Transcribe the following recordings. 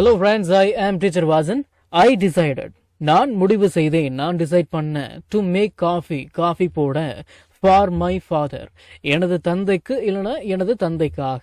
Hello friends I ஆம் teacher Vasan I decided நான் முடிவு செய்தேன். நான் டிசைட் பண்ணேன் டு மேக் காஃபி காஃபி போட ஃபார் மை ஃபாதர் எனது தந்தைக்கு இல்லைன்னா எனது தந்தைக்காக.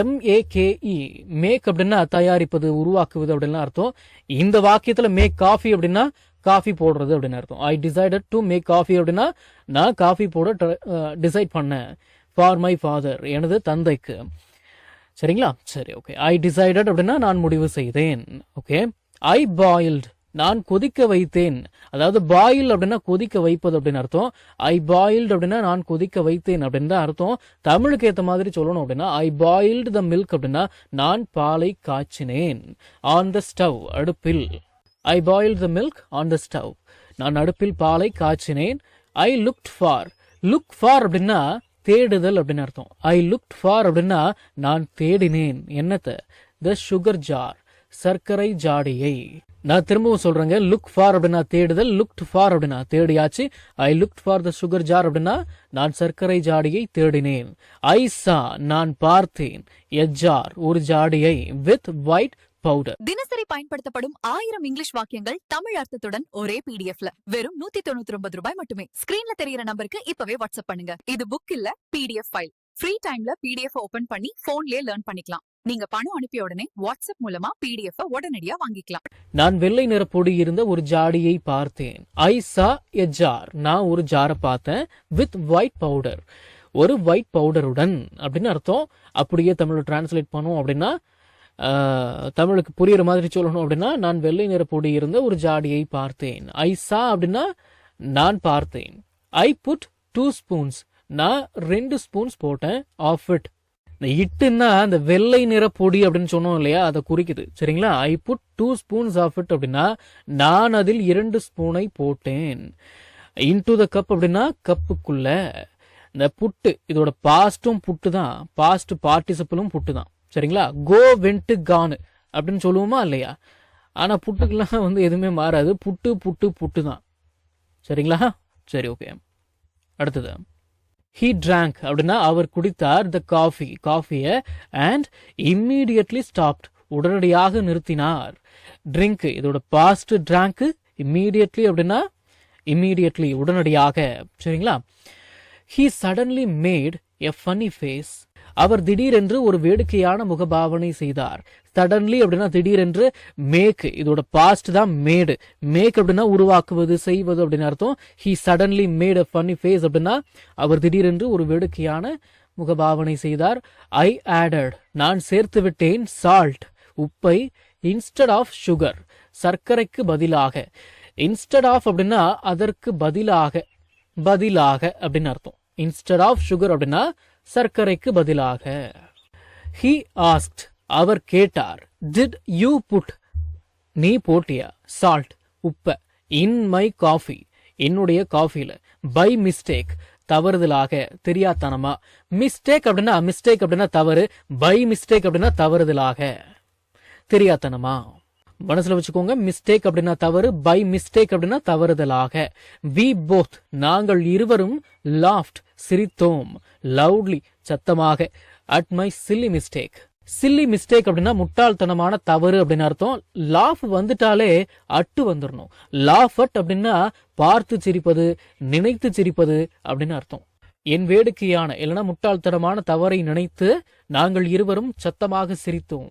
எம்ஏகேஇ மேக் அப்படின்னா தயாரிப்பது உருவாக்குவது அப்படின்னு அர்த்தம். இந்த வாக்கியத்தில் மேக் காஃபி அப்படின்னா காஃபி போடுறது அப்படின்னு அர்த்தம். I decided to make coffee அப்படின்னா நான் காஃபி போட டிசைட் uh, பண்ணேன். ஃபார் மை ஃபாதர் எனது தந்தைக்கு. சரிங்களா? சரி ஓகே ஐ டிசைடட் அப்படின்னா நான் முடிவு செய்தேன். ஓகே ஐ பாயில்டு நான் கொதிக்க வைத்தேன். அதாவது பாயில் அப்படின்னா கொதிக்க வைப்பது அப்படின்னு அர்த்தம். ஐ பாயில்டு அப்படின்னா நான் கொதிக்க வைத்தேன் அப்படின்னு தான் அர்த்தம். தமிழுக்கு ஏற்ற மாதிரி சொல்லணும் அப்படின்னா ஐ பாயில்டு த மில்க் அப்படின்னா நான் பாலை காய்ச்சினேன். ஆன் த ஸ்டவ் அடுப்பில். I boil the milk on the stove நான் அடுப்பில் பாலை காய்ச்சினேன். I looked for look for அப்படின்னா தேடுதல் அப்படின்னு அர்த்தம். ஐ லுக்ட் ஃபார் அப்படின்னா நான் தேடினேன். என்னத்தை? த சுகர் ஜார் சர்க்கரை ஜாடியை. நான் திரும்பவும் சொல்றேங்க லுக் ஃபார் அப்படின்னா தேடுதல் லுக்ட் ஃபார் அப்படின்னா தேடியாச்சு. I looked for the sugar jar அப்படின்னா நான் சர்க்கரை ஜாடியை தேடினேன். ஐ சா நான் பார்த்தேன். எ ஜார் ஒரு ஜாடியை வித் ஒயிட் பவுடர் தினசரி பயன்படுத்தப்படும் ஆயிரம் இங்கிலீஷ் வாக்கியங்கள் தமிழ் அர்த்தத்துடன் ஒரே பிடிஎஃப்ல வெறும் நூத்தி தொண்ணூத்தி ஒன்பது ரூபாய் மட்டுமே. ஸ்கிரீன்ல தெரியற நம்பருக்கு இப்பவே வாட்ஸ்அப் பண்ணுங்க. இது புக் இல்ல பிடிஎஃப் ஃபைல் ஃப்ரீ டைம்ல பிடிஎஃப் ஓபன் பண்ணி போன்லயே லேர்ன் பண்ணிக்கலாம். நீங்க பணம் அனுப்பிய உடனே வாட்ஸ்அப் மூலமா பிடிஎஃப் உடனடியா வாங்கிக்கலாம். நான் வெள்ளை நிற பொடி இருந்த ஒரு ஜாடியை பார்த்தேன். ஐ சா எ ஜார் நான் ஒரு ஜாரை பார்த்தேன் வித் ஒயிட் பவுடர் ஒரு ஒயிட் பவுடருடன் அப்படின்னு அர்த்தம். அப்படியே தமிழ் டிரான்ஸ்லேட் பண்ணுவோம் அப்படின்னா தமிழுக்கு புரியுற மாதிரி சொல்லணும் அப்படின்னா நான் வெள்ளை நிற பொடி இருந்த ஒரு ஜாடியை பார்த்தேன். ஐ சா அப்படின்னா நான் பார்த்தேன். ஐ புட் டூ ஸ்பூன்ஸ் நான் ரெண்டு ஸ்பூன்ஸ் போட்டேன். ஆஃப் இட் இந்த இட்டுன்னா அந்த வெள்ளை நிற பொடி அப்படின்னு சொன்னோம் இல்லையா அதை குறிக்குது. சரிங்களா? I put two spoons of it அப்படின்னா நான் அதில் இரண்டு ஸ்பூனை போட்டேன். இன்டு த கப் அப்படின்னா கப்புக்குள்ள இந்த புட்டு இதோட பாஸ்டும் புட்டு தான். பாஸ்ட் பார்ட்டிசிபிளும் புட்டு தான். சரிங்களா? கோ வென்ட்டு கானு அப்படின்னு சொல்லுவோமா இல்லையா? ஆனால் புட்டுக்கெல்லாம் வந்து எதுவுமே மாறாது. புட்டு புட்டு புட்டு தான் சரிங்களா? சரி ஓகே அடுத்தது. ஹீ ட்ராங்க் அப்படின்னா அவர் குடித்தார் த காஃபி காஃபியை அண்ட் இம்மீடியட்லி ஸ்டாப்ட் உடனடியாக நிறுத்தினார். ட்ரிங்க் இதோட பாஸ்ட் ட்ராங்க்கு இம்மீடியட்லி அப்படின்னா இம்மீடியட்லி உடனடியாக. சரிங்களா? He suddenly made a funny face அவர் திடீரென்று ஒரு வேடிக்கையான முகபாவனை செய்தார். சடன்லி அப்படின்னா திடீரென்று மேக் இதோட பாஸ்ட் தான் மேடு மேக் அப்படின்னா உருவாக்குவது செய்வது அப்படின்னு அர்த்தம். He suddenly made a funny face அப்படின்னா அவர் திடீரென்று ஒரு வேடிக்கையான முகபாவனை செய்தார். ஐ ஆடட் நான் சேர்த்து விட்டேன் சால்ட் உப்பை இன்ஸ்டட் ஆஃப் சுகர் சர்க்கரைக்கு பதிலாக. இன்ஸ்டட் ஆஃப் அப்படின்னா அதற்கு பதிலாக பதிலாக அப்படின்னு அர்த்தம். இன்ஸ்டட் ஆஃப் சுகர் அப்படின்னா சர்க்கரைக்கு பதிலாக. ஹி ஆஸ்ட் அவர் கேட்டார் டிட் யூ புட் நீ போட்டியா? சால்ட் உப்ப இன் மை காஃபி என்னுடைய காஃபில பை மிஸ்டேக் தவறுதலாக தெரியாத்தனமா மிஸ்டேக் அப்படின்னா மிஸ்டேக் அப்படின்னா தவறு. பை மிஸ்டேக் அப்படின்னா தவறுதலாக. தெரியாத்தனமா மனசுல வச்சுக்கோங்க மிஸ்டேக் அப்படின்னா தவறு பை மிஸ்டேக் அப்படின்னா தவறுதலாக. வி போத் நாங்கள் இருவரும் லாஃப்ட் சிரித்தோம் லவுட்லி சத்தமாக. At my silly mistake silly mistake அப்படின்னா முட்டாள்தனமான தவறு அப்படின்னு அர்த்தம். லாஃப் வந்துட்டாலே அட்டு வந்துடணும் லாஃப் அட் அப்படின்னா பார்த்து சிரிப்பது நினைத்து சிரிப்பது அப்படின்னு அர்த்தம். என் வேடிக்கையான இல்லைன்னா முட்டாள்தனமான தவறை நினைத்து நாங்கள் இருவரும் சத்தமாக சிரித்தோம்.